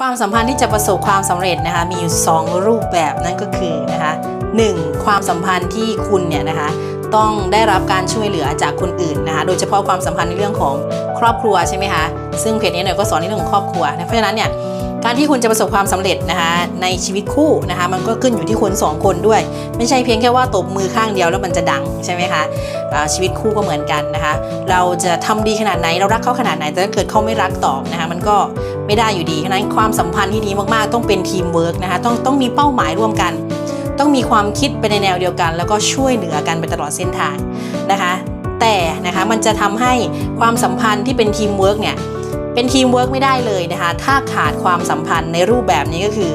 ความสัมพันธ์ที่จะประสบความสำเร็จนะคะมีอยู่ 2 รูปแบบนั่นก็คือนะคะหนึ่งความสัมพันธ์ที่คุณเนี่ยนะคะต้องได้รับการช่วยเหลือจากคนอื่นนะคะโดยเฉพาะความสัมพันธ์ในเรื่องของครอบครัวใช่ไหมคะซึ่งเพจนี้เนี่ยก็สอนในเรื่องของครอบครัวนะเพราะฉะนั้นเนี่ยการที่คุณจะประสบความสำเร็จนะคะในชีวิตคู่นะคะมันก็ขึ้นอยู่ที่คนสองคนด้วย ไม่ใช่เพียงแค่ว่าตบมือข้างเดียวแล้วมันจะดังใช่ไหมคะอ่าชีวิตคู่ก็เหมือนกันนะคะ เราจะทำดีขนาดไหนเรารักเขาขนาดไหนแต่ถ้าเกิดเขาไม่รักตอบนะคะมันก็ ไม่ได้อยู่ดีฉะนั้นความสัมพันธ์ที่ดีมากๆ ต้องเป็นทีมเวิร์กนะคะต้องต้องมีเป้าหมายร่วมกัน ต้องมีความคิดไปในแนวเดียวกัน แล้วก็ช่วยเหลือกันไปตลอดเส้นทางนะคะ แต่นะคะมันจะทำให้ความสัมพันธ์ที่เป็นทีมเวิร์กเนี่ยเป็นทีมเวิร์กไม่ได้เลยนะคะ ถ้าขาดความสัมพันธ์ในรูปแบบนี้ก็คือ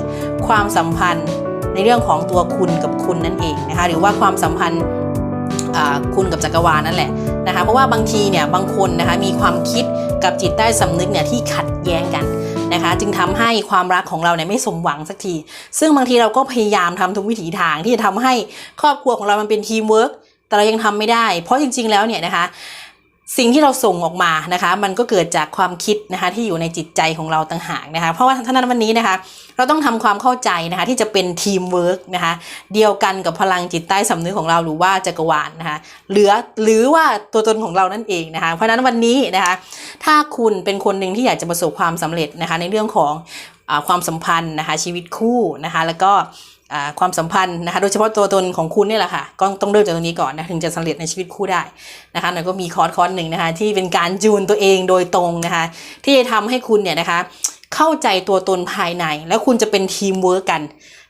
ความสัมพันธ์ในเรื่องของตัวคุณกับคุณนั่นเองนะคะ หรือว่าความสัมพันธ์ คุณกับจักรวาลนั่นแหละนะคะเพราะว่าบางทีเนี่ยบางคนนะคะมีความคิดกับจิตใต้สำนึกเนี่ยที่ขัดแย้งกันนะคะจึงทำให้ความรักของเราเนี่ยไม่สมหวังสักที ซึ่งบางทีเราก็พยายามทำทุกวิถีทางที่จะทำให้ครอบครัวของเรามันเป็นทีมเวิร์กแต่เรายังทำไม่ได้ เพราะจริง ๆแล้วเนี่ยนะคะ สิ่งที่เราส่งออกมานะคะ มันก็เกิดจากความคิดนะคะที่อยู่ในจิตใจของเราต่างหากนะคะ เพราะว่าท่านั้นวันนี้นะคะ เราต้องทำความเข้าใจนะคะ ที่จะเป็นทีมเวิร์กนะคะ เดียวกันกับพลังจิตใต้สำนึกของเราหรือว่าจักรวาลนะคะหลือหรือว่าตัวตนของเรานั่นเองนะคะ เพราะนั้นวันนี้นะคะ ถ้าคุณเป็นคนหนึ่งที่อยากจะประสบความสำเร็จนะคะ ในเรื่องของอความสัมพันธ์นะคะ ชีวิตคู่นะคะ แล้วก็ ความสัมพันธ์นะคะโดยเฉพาะตัวตนของคุณเนี่ยแหละค่ะก็ต้องเริ่มจากตรงนี้ก่อนนะถึงจะสำเร็จในชีวิตคู่ได้นะคะหน่อยก็มีคอร์สคอร์สหนึ่งนะคะที่เป็นการจูนตัวเองโดยตรงนะคะที่จะทำให้คุณเนี่ยนะคะเข้าใจตัวตนภายใน แล้วคุณจะเป็นทีมเวิร์กกัน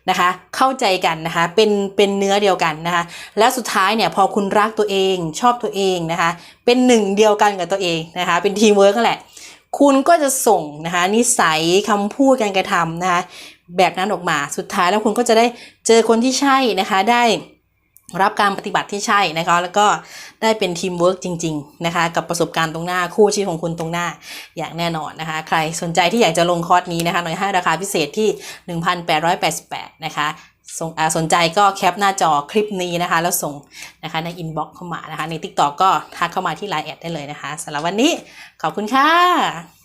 นะคะเข้าใจกันนะคะเป็นเป็นเนื้อเดียวกันนะคะแล้วสุดท้ายเนี่ยพอคุณรักตัวเองชอบตัวเองนะคะเป็นหนึ่งเดียวกันกับตัวเองนะคะเป็นทีมเวิร์กนั่นแหละคุณก็จะส่งนะคะนิสัยคำพูดการกระทำนะคะ แบบนั้นออกมา สุดท้ายแล้วคุณก็จะได้เจอคนที่ใช่นะคะ ได้รับการปฏิบัติที่ใช่นะคะ แล้วก็ได้เป็นทีมเวิร์กจริง ๆ นะคะ กับประสบการณ์ตรงหน้าคู่ชีวิตของคุณตรงหน้าอย่างแน่นอนนะคะ ใครสนใจที่อยากจะลงคอร์สนี้นะคะหน่อยให้ราคาพิเศษที่ 1,888 นะคะสนอ่าสนใจก็แคปหน้าจอคลิปนี้นะคะ แล้วส่งนะคะในอินบ็อกซ์เข้ามานะคะ ใน TikTok ก็ทักเข้ามาที่ Line แอดได้เลยนะคะสำหรับวันนี้ขอบคุณค่ะ